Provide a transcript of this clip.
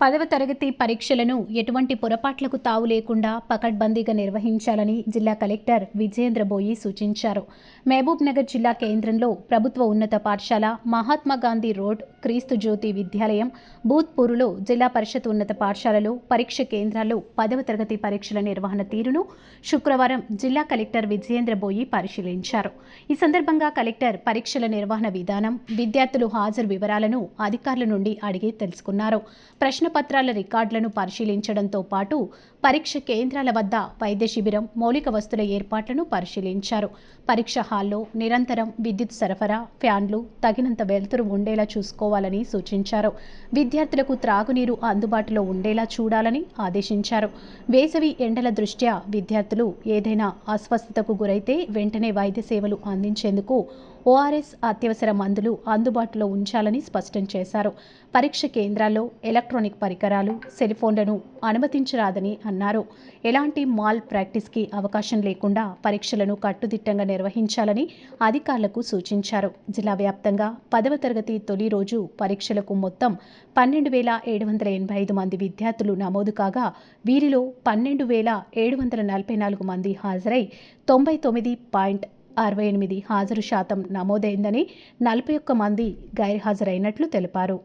పదవ తరగతి పరీక్షలను ఎటువంటి పొరపాట్లకు తావు లేకుండా పకడ్బందీగా నిర్వహించాలని జిల్లా కలెక్టర్ విజయేంద్ర బోయి సూచించారు. మహబూబ్ నగర్ జిల్లా కేంద్రంలో ప్రభుత్వ ఉన్నత పాఠశాల మహాత్మా గాంధీ రోడ్ క్రీస్తు జ్యోతి విద్యాలయం బూత్పూరులో జిల్లా పరిషత్ ఉన్నత పాఠశాలలో పరీక్ష కేంద్రాల్లో పదవ తరగతి పరీక్షల నిర్వహణ తీరును శుక్రవారం జిల్లా కలెక్టర్ విజయేంద్ర బోయి పరిశీలించారు. ఈ సందర్భంగా కలెక్టర్ పరీక్షల నిర్వహణ విధానం విద్యార్థులు హాజరు వివరాలను అధికారుల నుండి అడిగి తెలుసుకున్నారు. ప్రశ్న ప్రశ్నపత్రాల రికార్డులను పరిశీలించడంతో పాటు పరీక్ష కేంద్రాల వద్ద వైద్య శిబిరం మౌలిక వస్తుల ఏర్పాట్లను పరిశీలించారు. పరీక్ష హాల్లో నిరంతరం విద్యుత్ సరఫరా ఫ్యాన్లు తగినంత వెలుతురు ఉండేలా చూసుకోవాలని సూచించారు. విద్యార్థులకు త్రాగునీరు అందుబాటులో ఉండేలా చూడాలని ఆదేశించారు. వేసవి ఎండల దృష్ట్యా విద్యార్థులు ఏదైనా అస్వస్థతకు గురైతే వెంటనే వైద్య సేవలు అందించేందుకు ఓఆర్ఎస్ అత్యవసర మందులు అందుబాటులో ఉంచాలని స్పష్టం చేశారు. పరీక్ష కేంద్రాల్లో ఎలక్ట్రానిక్ పరికరాలు సెల్ఫోన్లను అనుమతించరాదని అన్నారు. ఎలాంటి మాల్ ప్రాక్టీస్కి అవకాశం లేకుండా పరీక్షలను కట్టుదిట్టంగా నిర్వహించాలని అధికారులకు సూచించారు. జిల్లా వ్యాప్తంగా పదవ తరగతి తొలి రోజు పరీక్షలకు మొత్తం పన్నెండు వేల ఏడు వందల ఎనభై ఐదు మంది విద్యార్థులు నమోదు కాగా వీరిలో పన్నెండు వేల ఏడు వందల నలభై నాలుగు మంది హాజరై తొంభై తొమ్మిది పాయింట్ అరవై ఎనిమిది హాజరు శాతం నమోదైందని నలభై ఒక్క మంది గైర్హాజరైనట్లు తెలిపారు.